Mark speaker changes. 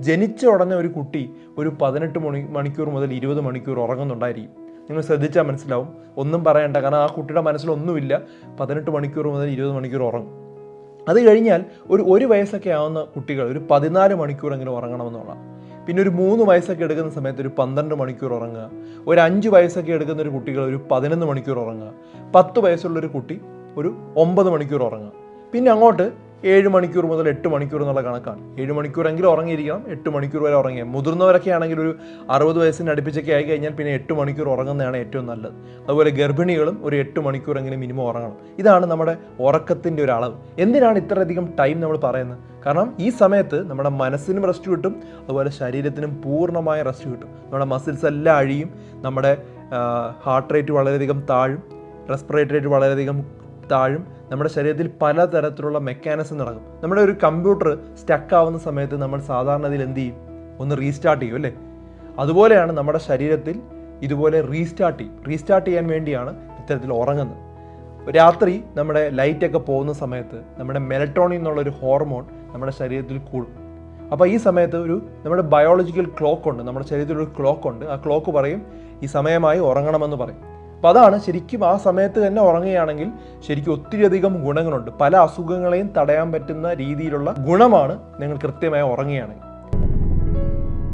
Speaker 1: ജനിച്ച ഉടനെ ഒരു കുട്ടി ഒരു പതിനെട്ട് മണി മണിക്കൂർ മുതൽ ഇരുപത് മണിക്കൂർ ഉറങ്ങുന്നുണ്ടായിരിക്കും. നിങ്ങൾ ശ്രദ്ധിച്ചാൽ മനസ്സിലാവും. ഒന്നും പറയണ്ട കാരണം ആ കുട്ടിയുടെ മനസ്സിലൊന്നുമില്ല. പതിനെട്ട് മണിക്കൂർ മുതൽ ഇരുപത് മണിക്കൂർ ഉറങ്ങും. അത് കഴിഞ്ഞാൽ ഒരു ഒരു വയസ്സൊക്കെ ആവുന്ന കുട്ടികൾ ഒരു പതിനാല് മണിക്കൂറെങ്കിലും ഉറങ്ങണമെന്നുള്ള പിന്നെ ഒരു മൂന്ന് വയസ്സൊക്കെ എടുക്കുന്ന സമയത്ത് ഒരു പന്ത്രണ്ട് മണിക്കൂർ ഉറങ്ങുക. ഒരു അഞ്ച് വയസ്സൊക്കെ എടുക്കുന്ന ഒരു കുട്ടികൾ ഒരു പതിനൊന്ന് മണിക്കൂർ ഉറങ്ങുക. പത്ത് വയസ്സുള്ളൊരു കുട്ടി ഒരു ഒമ്പത് മണിക്കൂർ ഉറങ്ങുക. പിന്നെ അങ്ങോട്ട് ഏഴ് മണിക്കൂർ മുതൽ എട്ട് മണിക്കൂർ എന്നുള്ള കണക്കാണ്. ഏഴ് മണിക്കൂറെങ്കിലും ഉറങ്ങിയിരിക്കണം എട്ട് മണിക്കൂർ വരെ ഉറങ്ങിയ മുതിർന്നവരൊക്കെ ആണെങ്കിൽ ഒരു അറുപത് വയസ്സിന് അടുപ്പിച്ചൊക്കെ ആയി കഴിഞ്ഞാൽ പിന്നെ എട്ട് മണിക്കൂർ ഉറങ്ങുന്നതാണ് ഏറ്റവും നല്ലത്. അതുപോലെ ഗർഭിണികളും ഒരു എട്ട് മണിക്കൂറെങ്കിലും മിനിമം ഉറങ്ങണം. ഇതാണ് നമ്മുടെ ഉറക്കത്തിന്റെ ഒരു അളവ്. എന്തിനാണ് ഇത്രയധികം ടൈം നമ്മൾ പറയുന്നത്? കാരണം ഈ സമയത്ത് നമ്മുടെ മനസ്സിനും റെസ്റ്റ് കിട്ടും അതുപോലെ ശരീരത്തിനും പൂർണമായ റെസ്റ്റ് കിട്ടും. നമ്മുടെ മസിൽസ് എല്ലാം അഴിയും നമ്മുടെ ഹാർട്ട് റേറ്റ് വളരെയധികം താഴും റെസ്പിറേറ്ററി റേറ്റ് വളരെയധികം താഴും നമ്മുടെ ശരീരത്തിൽ പലതരത്തിലുള്ള മെക്കാനിസം നടക്കും. നമ്മുടെ ഒരു കമ്പ്യൂട്ടർ സ്റ്റക്ക് ആവുന്ന സമയത്ത് നമ്മൾ സാധാരണ ഇതിൽ എന്ത് ചെയ്യും? ഒന്ന് റീസ്റ്റാർട്ട് ചെയ്യും അല്ലേ? അതുപോലെയാണ് നമ്മുടെ ശരീരത്തിൽ ഇതുപോലെ റീസ്റ്റാർട്ട് ചെയ്യും. റീസ്റ്റാർട്ട് ചെയ്യാൻ വേണ്ടിയാണ് ഇത്തരത്തിൽ ഉറങ്ങുന്നത്. രാത്രി നമ്മുടെ ലൈറ്റൊക്കെ പോകുന്ന സമയത്ത് നമ്മുടെ മെലട്രോണിൻ എന്നുള്ളൊരു ഹോർമോൺ നമ്മുടെ ശരീരത്തിൽ കൂടും. അപ്പോൾ ഈ സമയത്ത് ഒരു നമ്മുടെ ബയോളജിക്കൽ ക്ലോക്ക് ഉണ്ട്. നമ്മുടെ ശരീരത്തിൽ ഒരു ക്ലോക്ക് ഉണ്ട്. ആ ക്ലോക്ക് പറയും ഈ സമയമായി ഉറങ്ങണമെന്ന് പറയും. അപ്പോൾ അതാണ് ശരിക്കും ആ സമയത്ത് തന്നെ ഉറങ്ങുകയാണെങ്കിൽ ശരിക്കും ഒത്തിരിയധികം ഗുണങ്ങളുണ്ട്. പല അസുഖങ്ങളെയും തടയാൻ പറ്റുന്ന രീതിയിലുള്ള ഗുണമാണ് നിങ്ങൾ കൃത്യമായി ഉറങ്ങുകയാണെങ്കിൽ.